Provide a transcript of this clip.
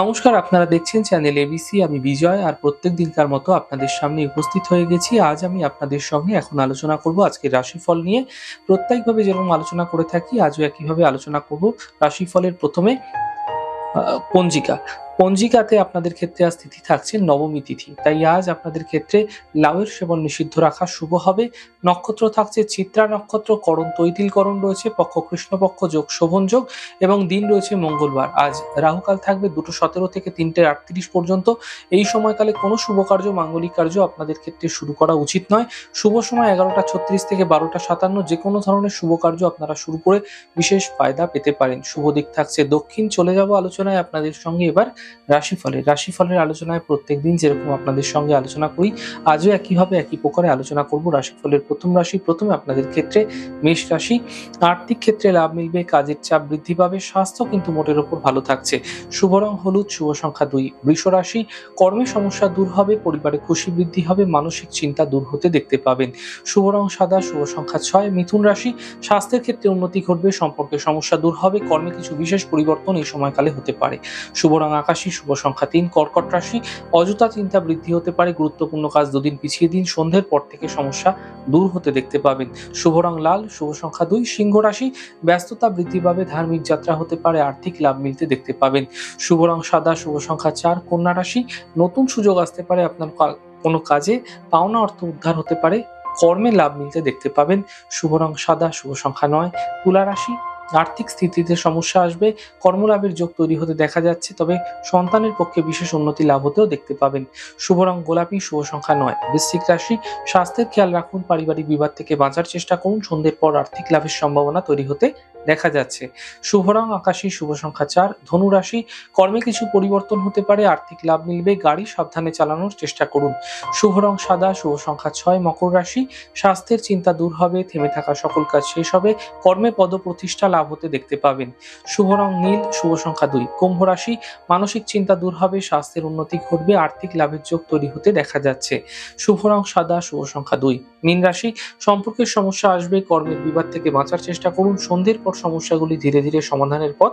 নমস্কার, আপনারা দেখছেন চ্যানেল এবিসি আমি বিজয় আর প্রত্যেক দিনকার মতো আপনাদের সামনে উপস্থিত হয়ে গেছি। আজ আমি আপনাদের সঙ্গে এখন আলোচনা করব আজকে রাশিফল নিয়ে। প্রত্যেকভাবে যেরকম আলোচনা করে থাকি, আজও একইভাবে আলোচনা করব রাশিফলের প্রথমে পঞ্জিকা। পঞ্জিকাতে আপনাদের ক্ষেত্রে আজ তিথি থাকছে নবমী তিথি। তাই আজ আপনাদের ক্ষেত্রে লাউয়ের সেবন নিষিদ্ধ রাখা শুভ হবে। নক্ষত্র থাকছে চিত্রা নক্ষত্র, করণ তৈতিল করণ রয়েছে, পক্ষ কৃষ্ণপক্ষ, যোগ শোভন যোগ এবং দিন রয়েছে মঙ্গলবার। আজ রাহুকাল থাকবে দুটো সতেরো থেকে তিনটে আটত্রিশ পর্যন্ত। এই সময়কালে কোনো শুভ কার্য, মাঙ্গলিক কার্য আপনাদের ক্ষেত্রে শুরু করা উচিত নয়। শুভ সময় এগারোটা ছত্রিশ থেকে বারোটা সাতান্ন। যে কোনো ধরনের শুভ কার্য আপনারা শুরু করে বিশেষ ফায়দা পেতে পারেন। শুভ দিক থাকছে দক্ষিণ। চলে যাব আলোচনায় আপনাদের সঙ্গে এবার। রাশিফলের রাশিফলের আলোচনায় প্রত্যেকদিন যেরকম আপনাদের সঙ্গে আলোচনা করি, আজও একইভাবে একই প্রকারে আলোচনা করব। রাশিফলের প্রথম রাশি, প্রথমে আপনাদের ক্ষেত্রে মেষ রাশি। আর্থিক ক্ষেত্রে লাভ মিলবে, কাজের চাপ বৃদ্ধি পাবে, স্বাস্থ্য কিন্তু মোটের ওপর ভালো থাকছে। শুভ রং হলুদ, শুভ সংখ্যা দুই, বৃষ রাশি। কর্মে সমস্যা দূর হবে, পরিবারে খুশি বৃদ্ধি হবে, মানসিক চিন্তা দূর হতে দেখতে পাবেন। শুভ রং সাদা, শুভ সংখ্যা ছয়, মিথুন রাশি। স্বাস্থ্যের ক্ষেত্রে উন্নতি ঘটবে, সম্পর্কে সমস্যা দূর হবে, কর্মে কিছু বিশেষ পরিবর্তন এই সময়কালে হতে পারে। শুভ রং আকাশী শুভ সংখ্যা তিন, কর্কট রাশি, অযথা চিন্তা বৃদ্ধি হতে পারে, গুরুত্বপূর্ণ কাজ দুদিন পিছিয়ে দিন, সন্ধ্যের পর থেকে সমস্যা দূর হতে দেখতে পাবেন। শুভ রং লাল, শুভ সংখ্যা দুই, সিংহ রাশি, ব্যস্ততা বৃদ্ধি পাবে, ধার্মিক যাত্রা হতে পারে, আর্থিক লাভ মিলতে দেখতে পাবেন। শুভ রং সাদা, শুভ সংখ্যা চার, কন্যা রাশি, নতুন সুযোগ আসতে পারে আপনার কোনো কাজে, পাওনা অর্থ উদ্ধার হতে পারে, কর্মে লাভ মিলতে দেখতে পাবেন। শুভ রং সাদা, শুভ সংখ্যা নয়, তুলা রাশি আর্থিক স্থিতিতে সমস্যা আসবে, কর্মলাভের যোগ তৈরি হতে দেখা যাচ্ছে, তবে সন্তানের পক্ষে বিশেষ উন্নতি লাভ হতেও দেখতে পাবেন। শুভ রং গোলাপি, শুভ সংখ্যা নয়। বৃশ্চিক রাশি, স্বাস্থ্যের খেয়াল রাখুন, পারিবারিক বিবাদ থেকে বাঁচার চেষ্টা করুন, সন্ধ্যের পর আর্থিক লাভের সম্ভাবনা তৈরি হতে দেখা যাচ্ছে। শুভ রং আকাশী, শুভ সংখ্যা চার। ধনু রাশি, কর্মে কিছু পরিবর্তন হতে পারে, আর্থিক লাভ মিলবে, গাড়ি সাবধানে চালানোর চেষ্টা করুন। শুভ রং সাদা, শুভ সংখ্যা ছয়। মকর রাশি, স্বাস্থ্যের চিন্তা দূর হবে, থেমে থাকা সকল কাজ শেষ হবে, কর্মে পদ প্রতিষ্ঠা লাভ হতে দেখতে পাবেন। শুভ রং নীল, শুভ সংখ্যা দুই। কুম্ভ রাশি, মানসিক চিন্তা দূর হবে, স্বাস্থ্যের উন্নতি ঘটবে, আর্থিক লাভের যোগ তৈরি হতে দেখা যাচ্ছে। শুভ রং সাদা, শুভ সংখ্যা দুই। মীন রাশি, সম্পর্কের সমস্যা আসবে, কর্মের বিবাদ থেকে বাঁচার চেষ্টা করুন, সন্ধ্যের পর সমস্যাগুলি ধীরে ধীরে সমাধানের পথ